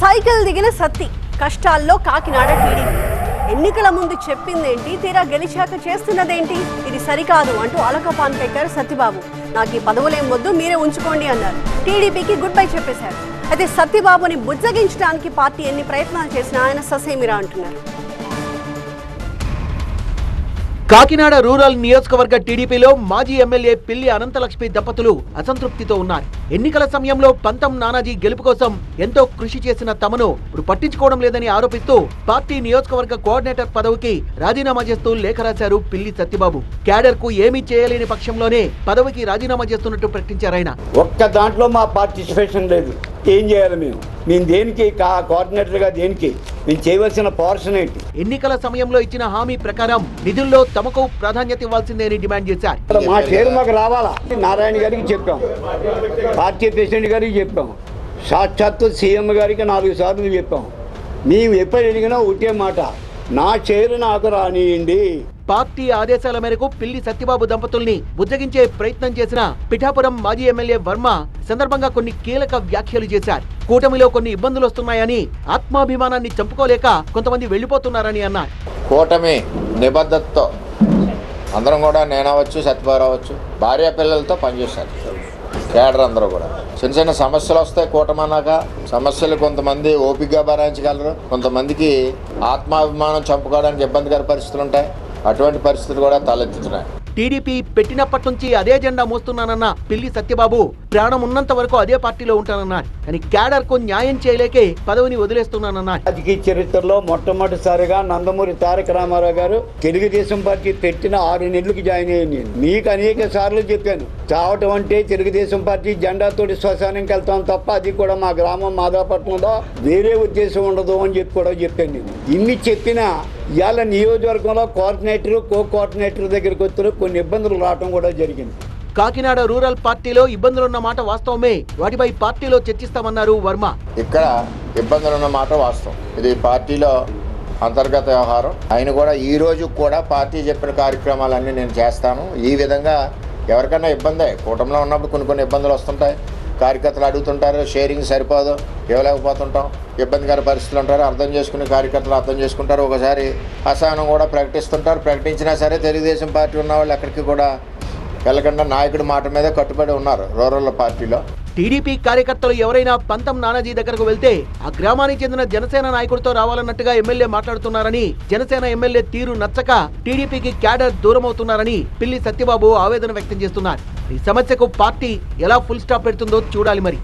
Cycle దిగిన సత్తి కష్టాల్లో Kakinada TDP ఎన్నికల ముందు చెప్పిందేంటి? తీరా గెలిచాక చేస్తున్నదేంటి? ఇది సరికాదు అంటూ అలకపాన్ పెట్టారు సత్యబాబు నాకు ఈ పదవులేం వద్దు మీరే ఉంచుకోండి అన్నారు. టీడీపీకి గుడ్ బై చెప్పేశారు. అయితే సత్యబాబుని బుజ్జగించడానికి పార్టీ ఎన్ని ప్రయత్నాలు చేసినా ఆయన ససేమిరా అంటున్నారు. కాకినాడ రూరల్ నియోజకవర్గ టీడీపీలో మాజీ ఎమ్మెల్యే పిల్లి అనంతలక్ష్మి దంపతులు అసంతృప్తితో ఉన్నారు. ఎన్నికల సమయంలో పంతం నానాజీ గెలుపు కోసం ఎంతో కృషి చేసిన తమను ఇప్పుడు పట్టించుకోవడం లేదని ఆరోపిస్తూ పార్టీ నియోజకవర్గ కోఆర్డినేటర్ పదవికి రాజీనామా చేస్తూ లేఖ రాశారు పిల్లి సత్యబాబు. క్యాడర్కు ఏమీ చేయలేని పక్షంలోనే పదవికి రాజీనామా చేస్తున్నట్టు ప్రకటించారాయన ఒక్క దాంట్లో మా పార్టిసిపేషన్ లేదు. ఏం చేయాలి మేము? మేము దేనికి కా కోఆర్డినేటర్గా దేనికి? మేము చేయవలసిన పోర్షన్ ఏంటి? ఎన్నికల సమయంలో ఇచ్చిన హామీ ప్రకారం నిధుల్లో తమకు ప్రాధాన్యత ఇవ్వాల్సిందేని డిమాండ్ చేశారు. మా షేర్ మాకు రావాలా? నారాయణ గారికి చెప్పాం. పార్టీ ప్రెసిడెంట్ గారికి చెప్పాం. సాక్షాత్తు సీఎం గారికి నాలుగు సార్లు చెప్పాం. మేము ఎప్పుడు అడిగినా ఒకటే మాట. నా షేర్ నాకు రానియండి. పార్టీ ఆదేశాల మేరకు పిల్లి సత్యబాబు దంపతుల్ని బుజ్జగించే ప్రయత్నం చేసిన పిఠాపురం మాజీ ఎమ్మెల్యే వర్మ సందర్భంగా కొన్ని కీలక వ్యాఖ్యలు చేశారు. కూటమిలో కొన్ని ఇబ్బందులు వస్తున్నాయని ఆత్మాభిమానాన్ని చంపుకోలేక కొంతమంది వెళ్ళిపోతున్నారని అన్నారు. కూటమి నిబద్ధతతో అందరం కూడా నేను అవ్వచ్చు అవ్వచ్చు భార్య పిల్లలతో పనిచేశారు కేడర్ అందరూ కూడా. చిన్న చిన్న సమస్యలు వస్తాయి కూటమన్నాక సమస్యలు కొంతమంది ఓపికగా భరించగలరు కొంతమందికి ఆత్మాభిమానం చంపుకోవడానికి ఇబ్బందికర పరిస్థితులు ఉంటాయి. అటువంటి పరిస్థితులు కూడా తలెత్తుతున్నాయి. టీడీపీ పెట్టినప్పటి నుంచి అదే జెండా మోస్తున్నానన్న పిల్లి సత్యబాబు ప్రాణం ఉన్నంత వరకు అదే పార్టీలో ఉంటానన్నారు కానీ క్యాడర్కు న్యాయం చేయలేకే పదవిని వదిలేస్తున్నానన్నారు రాజకీయ చరిత్రలో మొట్టమొదటిసారిగా నందమూరి తారక రామారావు గారు తెలుగుదేశం పార్టీ పెట్టిన ఆరు నెలలకు జాయిన్ అయ్యింది మీకు అనేక సార్లు చెప్పాను చావటం అంటే తెలుగుదేశం పార్టీ జెండాతోటి శ్మశానంకి వెళ్తాం తప్ప అది కూడా మా గ్రామం మాదాపట్నంలో వేరే ఉద్దేశం ఉండదు అని చెప్పి కూడా చెప్పాను నేను. ఇన్ని చెప్పినా ఇవాళ నియోజకవర్గంలో కోఆర్డినేటర్ కో కోఆర్డినేటర్ దగ్గరికి వచ్చారు కొన్ని ఇబ్బందులు రావడం కూడా జరిగింది. కాకినాడ రూరల్ పార్టీలో ఇబ్బందులున్న మాట వాస్తవమే. వాటిపై పార్టీలో చర్చిస్తామన్నారు వర్మ. ఇక్కడ ఇబ్బందులు ఉన్న మాట వాస్తవం. ఇది పార్టీలో అంతర్గత వ్యవహారం. ఆయన కూడా ఈ రోజు కూడా పార్టీ చెప్పిన కార్యక్రమాలన్నీ నేను చేస్తాను. ఈ విధంగా ఎవరికైనా ఇబ్బందే. కూటమిలో ఉన్నప్పుడు కొన్ని కొన్ని ఇబ్బందులు వస్తుంటాయి. కార్యకర్తలు అడుగుతుంటారు షేరింగ్ సరిపోదు ఇవ్వలేకపోతుంటాం. ఇబ్బందికర పరిస్థితులు ఉంటారు అర్థం చేసుకునే కార్యకర్తలు అర్థం చేసుకుంటారు. ఒకసారి అసహనం కూడా ప్రకటిస్తుంటారు. ప్రకటించినా సరే తెలుగుదేశం పార్టీ ఉన్న వాళ్ళు ఎక్కడికి కూడా వెళ్ళకుండా నాయకుడి మాట మీద కట్టుబడి ఉన్నారు రూరల్ పార్టీలో. టీడీపీ కార్యకర్తలు ఎవరైనా పంతం నానాజీ దగ్గరకు వెళ్తే ఆ గ్రామానికి చెందిన జనసేన నాయకుడితో రావాలన్నట్టుగా ఎమ్మెల్యే మాట్లాడుతున్నారని జనసేన ఎమ్మెల్యే తీరు నచ్చక టీడీపీకి క్యాడర్ దూరమవుతున్నారని పిల్లి సత్యబాబు ఆవేదన వ్యక్తం చేస్తున్నారు. ఈ సమస్యకు పార్టీ ఎలా ఫుల్ స్టాప్ పెడుతుందో చూడాలి మరి.